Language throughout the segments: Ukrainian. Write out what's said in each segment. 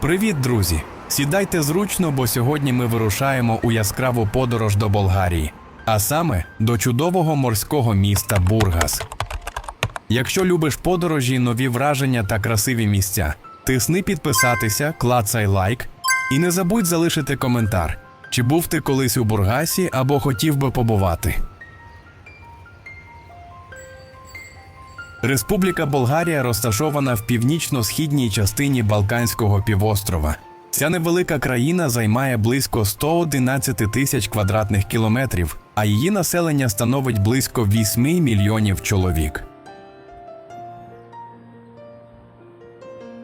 Привіт, друзі! Сідайте зручно, бо сьогодні ми вирушаємо у яскраву подорож до Болгарії, а саме до чудового морського міста Бургас. Якщо любиш подорожі, нові враження та красиві місця, тисни підписатися, клацай лайк і не забудь залишити коментар, чи був ти колись у Бургасі або хотів би побувати. Республіка Болгарія розташована в північно-східній частині Балканського півострова. Ця невелика країна займає близько 111 тисяч квадратних кілометрів, а її населення становить близько 8 мільйонів чоловік.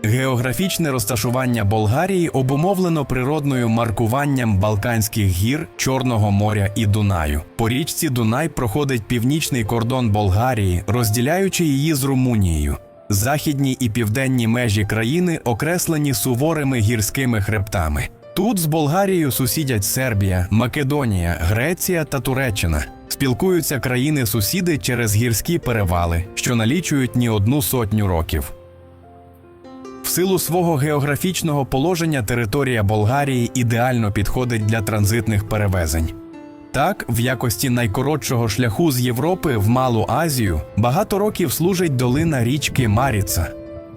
Географічне розташування Болгарії обумовлено природною маркуванням Балканських гір, Чорного моря і Дунаю. По річці Дунай проходить північний кордон Болгарії, розділяючи її з Румунією. Західні і південні межі країни окреслені суворими гірськими хребтами. Тут з Болгарією сусідять Сербія, Македонія, Греція та Туреччина. Спілкуються країни-сусіди через гірські перевали, що налічують ні одну сотню років. В силу свого географічного положення територія Болгарії ідеально підходить для транзитних перевезень. Так, в якості найкоротшого шляху з Європи в Малу Азію багато років служить долина річки Маріца.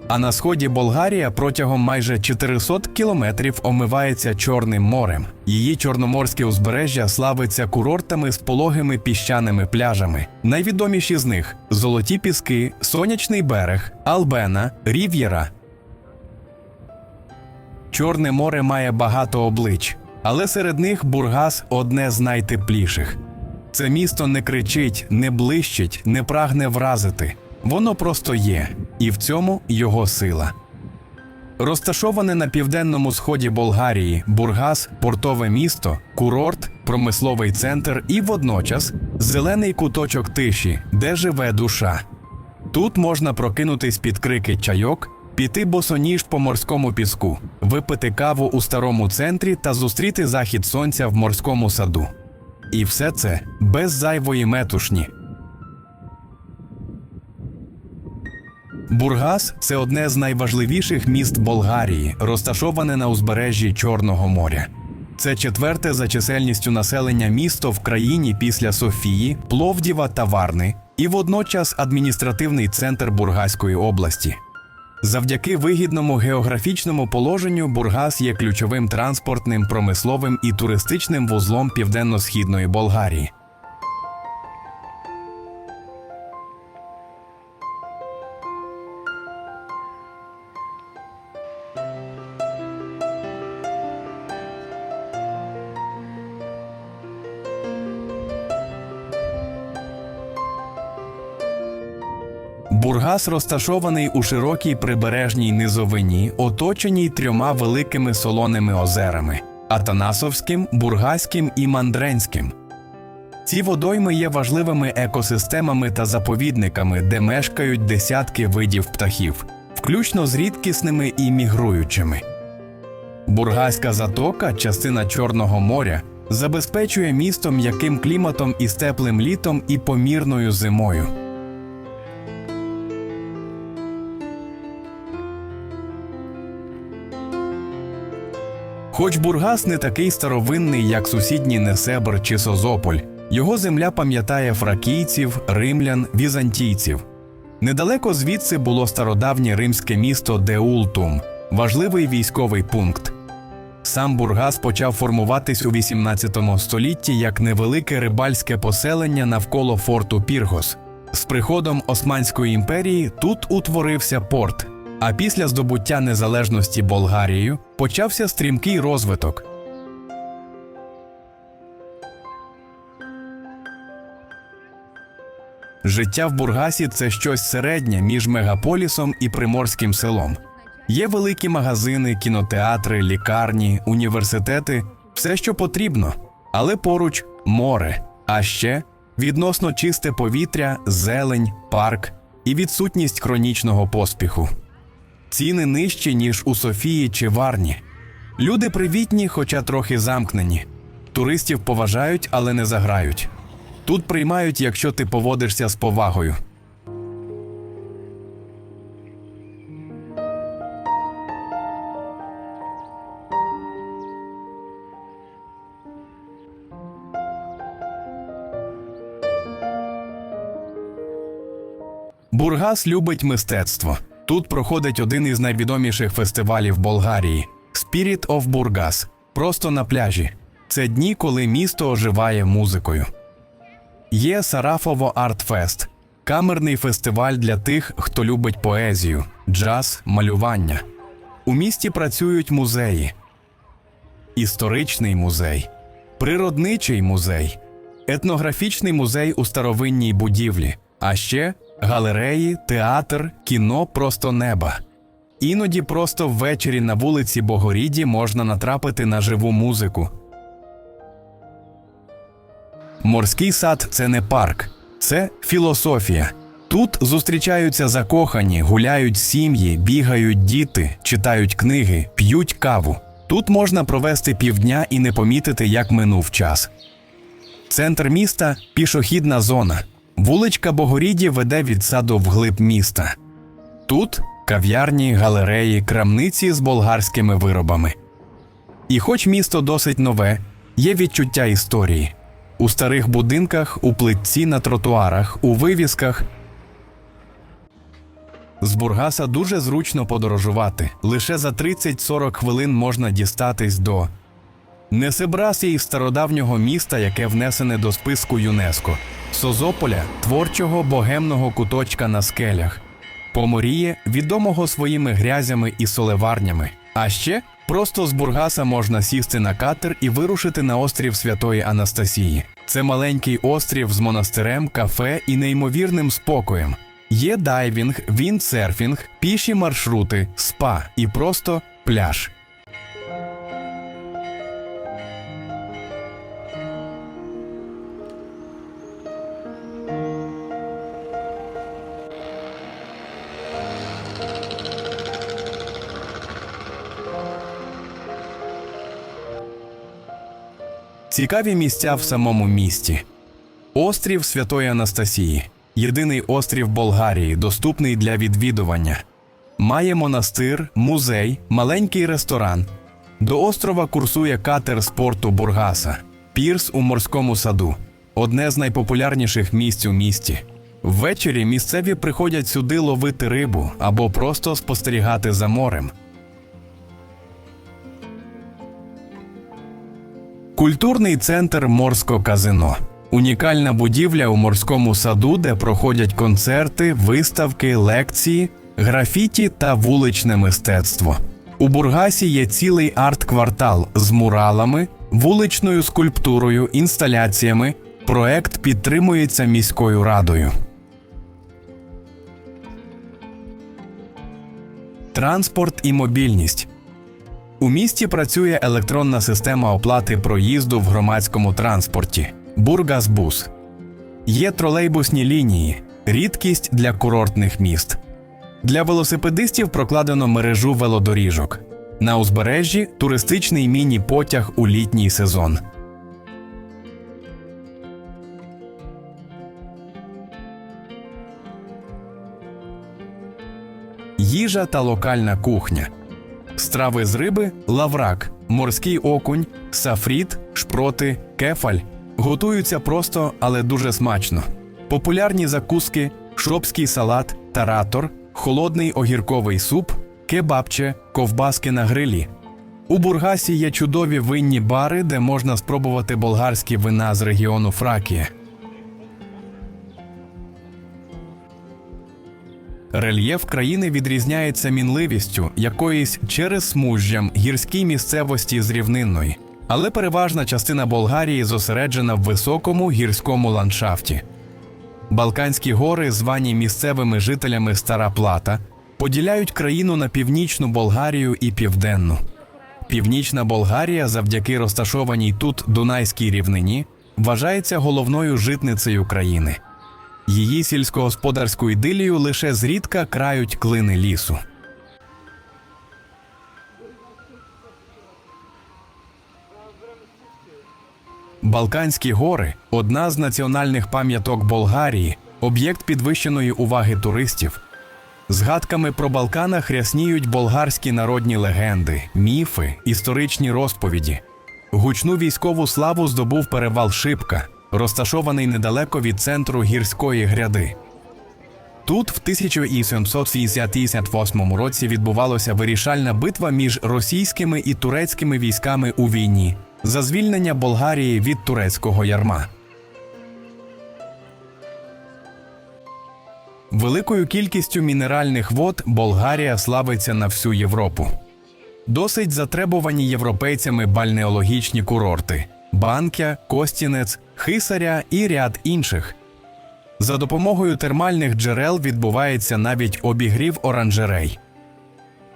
А на сході Болгарія протягом майже 400 кілометрів омивається Чорним морем. Її чорноморське узбережжя славиться курортами з пологими піщаними пляжами. Найвідоміші з них Золоті Піски, Сонячний берег, Албена, Рів'єра, Чорне море має багато облич, але серед них Бургас одне з найтепліших. Це місто не кричить, не блищить, не прагне вразити. Воно просто є, і в цьому його сила. Розташоване на південному сході Болгарії, Бургас портове місто, курорт, промисловий центр і водночас зелений куточок тиші, де живе душа. Тут можна прокинутись під крики чайок, піти босоніж по морському піску, випити каву у старому центрі та зустріти захід сонця в морському саду. І все це без зайвої метушні. Бургас це одне з найважливіших міст Болгарії, розташоване на узбережжі Чорного моря. Це четверте за чисельністю населення місто в країні після Софії, Пловдіва та Варни, і водночас адміністративний центр Бургаської області. Завдяки вигідному географічному положенню Бургас є ключовим транспортним, промисловим і туристичним вузлом південно-східної Болгарії. Бургас розташований у широкій прибережній низовині, оточеній трьома великими солоними озерами Атанасовським, Бургаським і Мандренським. Ці водойми є важливими екосистемами та заповідниками, де мешкають десятки видів птахів, включно з рідкісними і мігруючими. Бургаська затока, частина Чорного моря, забезпечує місто м'яким кліматом із теплим літом і помірною зимою. Хоч Бургас не такий старовинний, як сусідні Несебр чи Созополь, його земля пам'ятає фракійців, римлян, візантійців. Недалеко звідси було стародавнє римське місто Деултум, важливий військовий пункт. Сам Бургас почав формуватись у 18 столітті як невелике рибальське поселення навколо форту Піргос. З приходом Османської імперії тут утворився порт. А після здобуття незалежності Болгарією почався стрімкий розвиток. Життя в Бургасі це щось середнє між мегаполісом і приморським селом. Є великі магазини, кінотеатри, лікарні, університети, все, що потрібно, але поруч море, а ще відносно чисте повітря, зелень, парк і відсутність хронічного поспіху ціни нижчі, ніж у Софії чи Варні. Люди привітні, хоча трохи замкнені. Туристів поважають, але не заграють. Тут приймають, якщо ти поводишся з повагою. Бургас любить мистецтво. Тут проходить один із найвідоміших фестивалів Болгарії Spirit of Burgas. Просто на пляжі. Це дні, коли місто оживає музикою. Є Сарафово Артфест камерний фестиваль для тих, хто любить поезію, джаз, малювання. У місті працюють музеї, історичний музей, природничий музей, етнографічний музей у старовинній будівлі, а ще галереї, театр, кіно просто неба. Іноді просто ввечері на вулиці Богоріді можна натрапити на живу музику. Морський сад це не парк, це філософія. Тут зустрічаються закохані, гуляють сім'ї, бігають діти, читають книги, п'ють каву. Тут можна провести півдня і не помітити, як минув час. Центр міста пішохідна зона. Вуличка Богоріді веде від саду вглиб міста. Тут кав'ярні, галереї, крамниці з болгарськими виробами. І хоч місто досить нове, є відчуття історії. У старих будинках, у плитці на тротуарах, у вивісках. З Бургаса дуже зручно подорожувати. Лише за 30-40 хвилин можна дістатись до Несебрасії стародавнього міста, яке внесене до списку ЮНЕСКО, Созополя, творчого богемного куточка на скелях, Поморіє, відомого своїми грязями і солеварнями. А ще просто з Бургаса можна сісти на катер і вирушити на острів Святої Анастасії. Це маленький острів з монастирем, кафе і неймовірним спокоєм. Є дайвінг, віндсерфінг, піші маршрути, спа і просто пляж. Цікаві місця в самому місті. Острів Святої Анастасії єдиний острів Болгарії, доступний для відвідування. Має монастир, музей, маленький ресторан. До острова курсує катер спорту Бургаса, пірс у морському саду одне з найпопулярніших місць у місті. Ввечері місцеві приходять сюди ловити рибу або просто спостерігати за морем. Культурний центр Морсько казино. Унікальна будівля у морському саду, де проходять концерти, виставки, лекції, графіті та вуличне мистецтво. У Бургасі є цілий арт-квартал з муралами, вуличною скульптурою, інсталяціями. Проект підтримується міською радою. Транспорт і мобільність. У місті працює електронна система оплати проїзду в громадському транспорті Бургасбус. Є тролейбусні лінії, рідкість для курортних міст. Для велосипедистів прокладено мережу велодоріжок. На узбережжі туристичний міні-потяг у літній сезон. Їжа та локальна кухня. Страви з риби, лаврак, морський окунь, сафріт, шпроти, кефаль готуються просто, але дуже смачно. Популярні закуски, шопський салат, таратор, холодний огірковий суп, кебабче, ковбаски на грилі. У Бургасі є чудові винні бари, де можна спробувати болгарські вина з регіону Фракія. Рельєф країни відрізняється мінливістю якоїсь через смужжям гірській місцевості з рівнинної, але переважна частина Болгарії зосереджена в високому гірському ландшафті. Балканські гори, звані місцевими жителями Стара Плата, поділяють країну на північну Болгарію і південну. Північна Болгарія, завдяки розташованій тут Дунайській рівнині, вважається головною житницею країни. Її сільськогосподарську ідилію лише зрідка крають клини лісу. Балканські гори одна з національних пам'яток Болгарії, об'єкт підвищеної уваги туристів. Згадками про Балканах рясніють болгарські народні легенди, міфи, історичні розповіді. Гучну військову славу здобув перевал Шипка, розташований недалеко від центру гірської гряди. Тут в 1768 році відбувалася вирішальна битва між російськими і турецькими військами у війні за звільнення Болгарії від турецького ярма. Великою кількістю мінеральних вод Болгарія славиться на всю Європу. Досить затребувані європейцями бальнеологічні курорти Банкя, Костінець, Хисаря і ряд інших. За допомогою термальних джерел відбувається навіть обігрів оранжерей.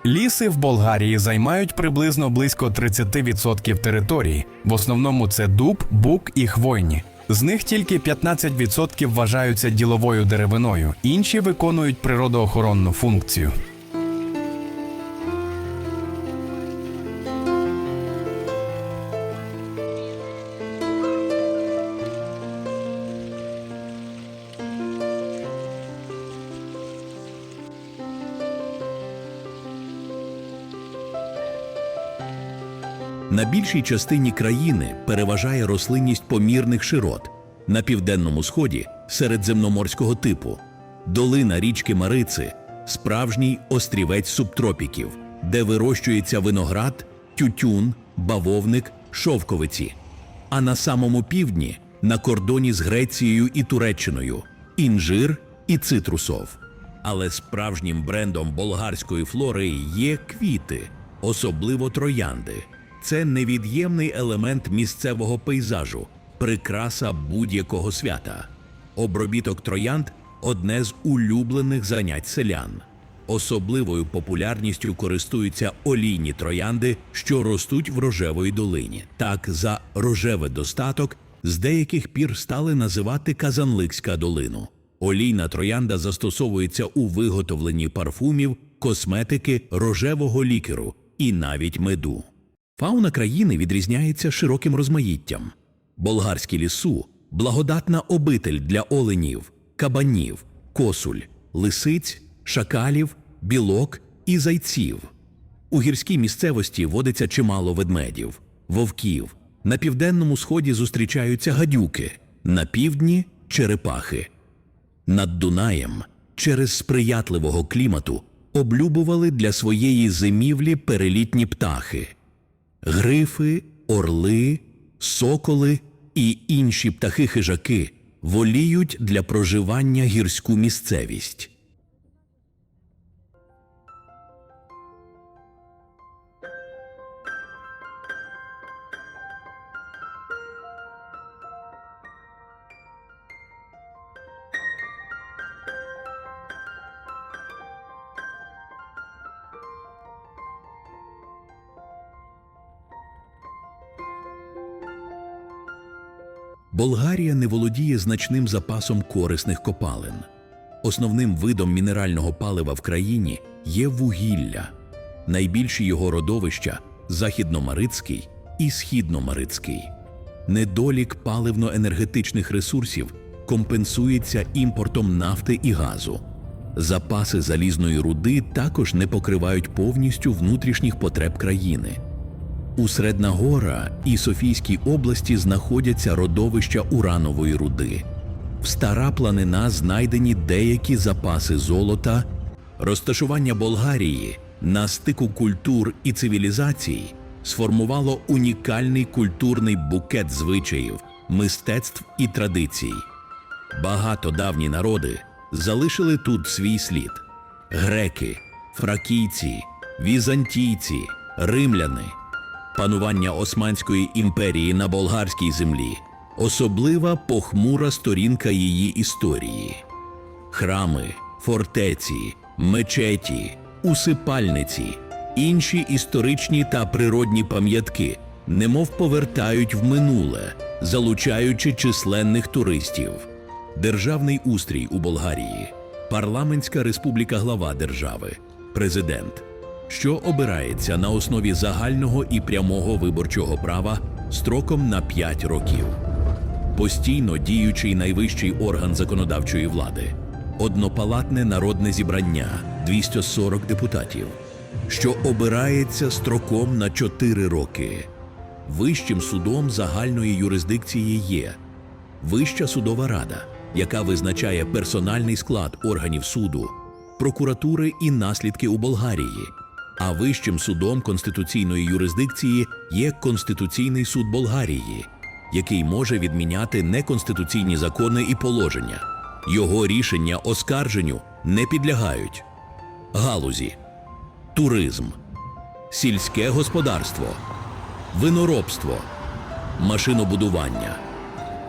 Ліси в Болгарії займають приблизно близько 30% території. В основному це дуб, бук і хвойні. З них тільки 15% вважаються діловою деревиною, інші виконують природоохоронну функцію. На більшій частині країни переважає рослинність помірних широт, на південному сході середземноморського типу, долина річки Марици, справжній острівець субтропіків, де вирощується виноград, тютюн, бавовник, шовковиці. А на самому півдні, на кордоні з Грецією і Туреччиною, інжир і цитрусов. Але справжнім брендом болгарської флори є квіти, особливо троянди. Це невід'ємний елемент місцевого пейзажу, прикраса будь-якого свята. Обробіток троянд одне з улюблених занять селян. Особливою популярністю користуються олійні троянди, що ростуть в рожевої долині. Так, за рожевий достаток з деяких пір стали називати Казанликська долину. Олійна троянда застосовується у виготовленні парфумів, косметики, рожевого лікеру і навіть меду. Фауна країни відрізняється широким розмаїттям. Болгарські лісу благодатна обитель для оленів, кабанів, косуль, лисиць, шакалів, білок і зайців. У гірській місцевості водиться чимало ведмедів, вовків. На південному сході зустрічаються гадюки, на півдні черепахи. Над Дунаєм через сприятливого клімату облюбували для своєї зимівлі перелітні птахи. Грифи, орли, соколи і інші птахи-хижаки воліють для проживання гірську місцевість. Болгарія не володіє значним запасом корисних копалин. Основним видом мінерального палива в країні є вугілля. Найбільші його родовища західномарицький і східномарицький. Недолік паливно-енергетичних ресурсів компенсується імпортом нафти і газу. Запаси залізної руди також не покривають повністю внутрішніх потреб країни. У Среднагора і Софійській області знаходяться родовища уранової руди. В стара планина знайдені деякі запаси золота. Розташування Болгарії на стику культур і цивілізацій сформувало унікальний культурний букет звичаїв, мистецтв і традицій. Багато давні народи залишили тут свій слід: греки, фракійці, візантійці, римляни. Панування Османської імперії на болгарській землі особлива похмура сторінка її історії. Храми, фортеці, мечеті, усипальниці, інші історичні та природні пам'ятки немов повертають в минуле, залучаючи численних туристів. Державний устрій у Болгарії, парламентська республіка глава держави, президент що обирається на основі загального і прямого виборчого права строком на 5 років. Постійно діючий найвищий орган законодавчої влади, однопалатне народне зібрання 240 депутатів, що обирається строком на 4 роки. Вищим судом загальної юрисдикції є Вища судова рада, яка визначає персональний склад органів суду, прокуратури і наслідки у Болгарії. А вищим судом конституційної юрисдикції є Конституційний суд Болгарії, який може відміняти неконституційні закони і положення. Його рішення оскарженню не підлягають. Галузі, туризм, сільське господарство, виноробство, машинобудування,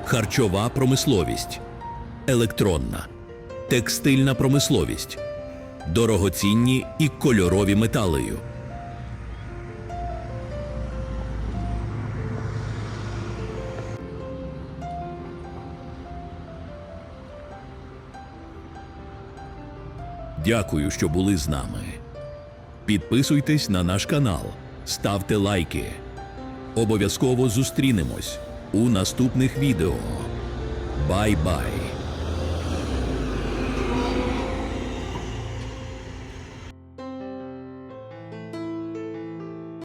харчова промисловість, електронна, текстильна промисловість, дорогоцінні і кольорові металею. Дякую, що були з нами. Підписуйтесь на наш канал, ставте лайки. Обов'язково зустрінемось у наступних відео. Бай-бай!